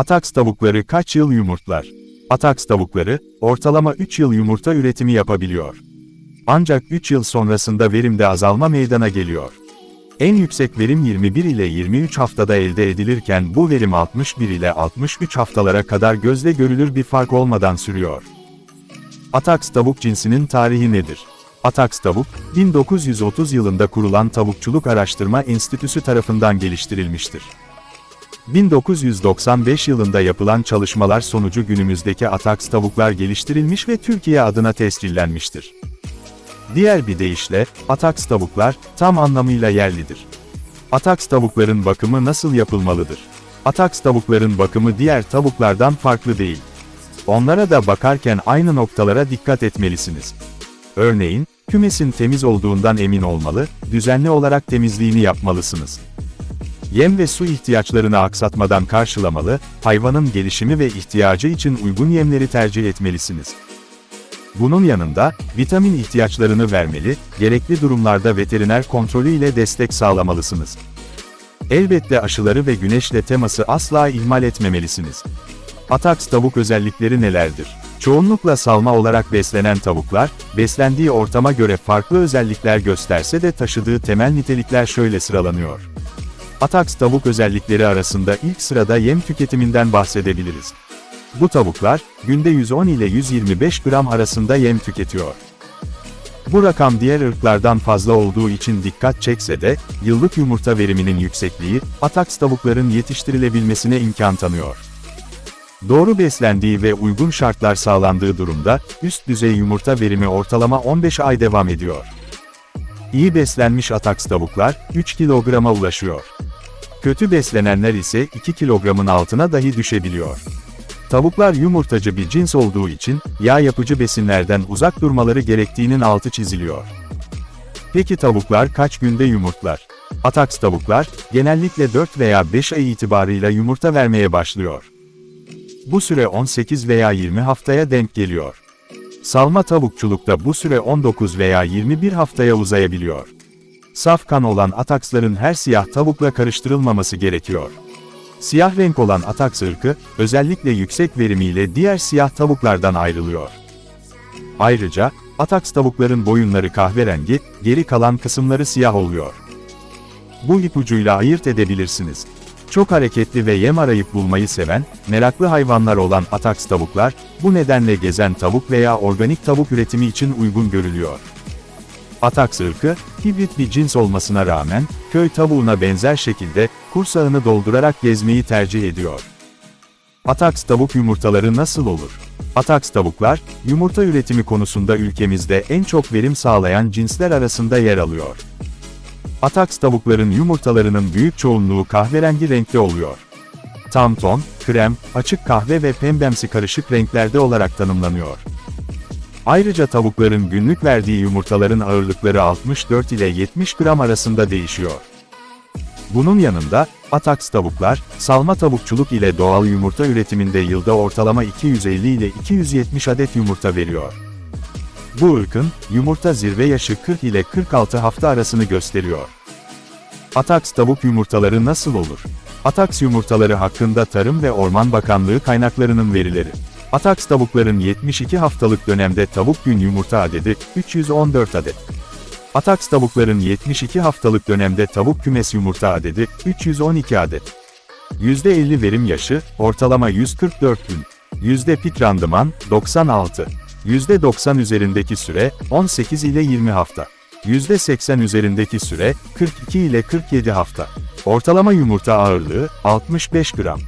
Ataks tavukları kaç yıl yumurtlar? Ataks tavukları, ortalama 3 yıl yumurta üretimi yapabiliyor. Ancak 3 yıl sonrasında verimde azalma meydana geliyor. En yüksek verim 21 ile 23 haftada elde edilirken bu verim 61 ile 63 haftalara kadar gözle görülür bir fark olmadan sürüyor. Ataks tavuk cinsinin tarihi nedir? Ataks tavuk, 1930 yılında kurulan Tavukçuluk Araştırma Enstitüsü tarafından geliştirilmiştir. 1995 yılında yapılan çalışmalar sonucu günümüzdeki Ataks tavuklar geliştirilmiş ve Türkiye adına tescillenmiştir. Diğer bir deyişle, Ataks tavuklar, tam anlamıyla yerlidir. Ataks tavukların bakımı nasıl yapılmalıdır? Ataks tavukların bakımı diğer tavuklardan farklı değil. Onlara da bakarken aynı noktalara dikkat etmelisiniz. Örneğin, kümesin temiz olduğundan emin olmalı, düzenli olarak temizliğini yapmalısınız. Yem ve su ihtiyaçlarını aksatmadan karşılamalı, hayvanın gelişimi ve ihtiyacı için uygun yemleri tercih etmelisiniz. Bunun yanında, vitamin ihtiyaçlarını vermeli, gerekli durumlarda veteriner kontrolü ile destek sağlamalısınız. Elbette aşıları ve güneşle teması asla ihmal etmemelisiniz. Ataks tavuk özellikleri nelerdir? Çoğunlukla salma olarak beslenen tavuklar, beslendiği ortama göre farklı özellikler gösterse de taşıdığı temel nitelikler şöyle sıralanıyor. Ataks tavuk özellikleri arasında ilk sırada yem tüketiminden bahsedebiliriz. Bu tavuklar, günde 110 ile 125 gram arasında yem tüketiyor. Bu rakam diğer ırklardan fazla olduğu için dikkat çekse de, yıllık yumurta veriminin yüksekliği, ataks tavukların yetiştirilebilmesine imkan tanıyor. Doğru beslendiği ve uygun şartlar sağlandığı durumda, üst düzey yumurta verimi ortalama 15 ay devam ediyor. İyi beslenmiş ataks tavuklar, 3 kilograma ulaşıyor. Kötü beslenenler ise 2 kilogramın altına dahi düşebiliyor. Tavuklar yumurtacı bir cins olduğu için, yağ yapıcı besinlerden uzak durmaları gerektiğinin altı çiziliyor. Peki tavuklar kaç günde yumurtlar? Ataks tavuklar, genellikle 4 veya 5 ay itibarıyla yumurta vermeye başlıyor. Bu süre 18 veya 20 haftaya denk geliyor. Salma tavukçulukta bu süre 19 veya 21 haftaya uzayabiliyor. Saf kan olan ataksların her siyah tavukla karıştırılmaması gerekiyor. Siyah renk olan ataks ırkı, özellikle yüksek verimiyle diğer siyah tavuklardan ayrılıyor. Ayrıca, ataks tavukların boyunları kahverengi, geri kalan kısımları siyah oluyor. Bu ipucuyla ayırt edebilirsiniz. Çok hareketli ve yem arayıp bulmayı seven, meraklı hayvanlar olan ataks tavuklar, bu nedenle gezen tavuk veya organik tavuk üretimi için uygun görülüyor. Ataks ırkı, hibrit bir cins olmasına rağmen, köy tavuğuna benzer şekilde, kursağını doldurarak gezmeyi tercih ediyor. Ataks tavuk yumurtaları nasıl olur? Ataks tavuklar, yumurta üretimi konusunda ülkemizde en çok verim sağlayan cinsler arasında yer alıyor. Ataks tavukların yumurtalarının büyük çoğunluğu kahverengi renkte oluyor. Tam ton, krem, açık kahve ve pembemsi karışık renklerde olarak tanımlanıyor. Ayrıca tavukların günlük verdiği yumurtaların ağırlıkları 64 ile 70 gram arasında değişiyor. Bunun yanında, ataks tavuklar, salma tavukçuluk ile doğal yumurta üretiminde yılda ortalama 250 ile 270 adet yumurta veriyor. Bu ırkın, yumurta zirve yaşı 40 ile 46 hafta arasını gösteriyor. Ataks tavuk yumurtaları nasıl olur? Ataks yumurtaları hakkında Tarım ve Orman Bakanlığı kaynaklarının verileri. Ataks tavukların 72 haftalık dönemde tavuk gün yumurta adedi, 314 adet. Ataks tavukların 72 haftalık dönemde tavuk kümes yumurta adedi, 312 adet. %50 verim yaşı, ortalama 144 gün. Yüzde pik randıman, 96. %90 üzerindeki süre, 18 ile 20 hafta. %80 üzerindeki süre, 42 ile 47 hafta. Ortalama yumurta ağırlığı, 65 gram.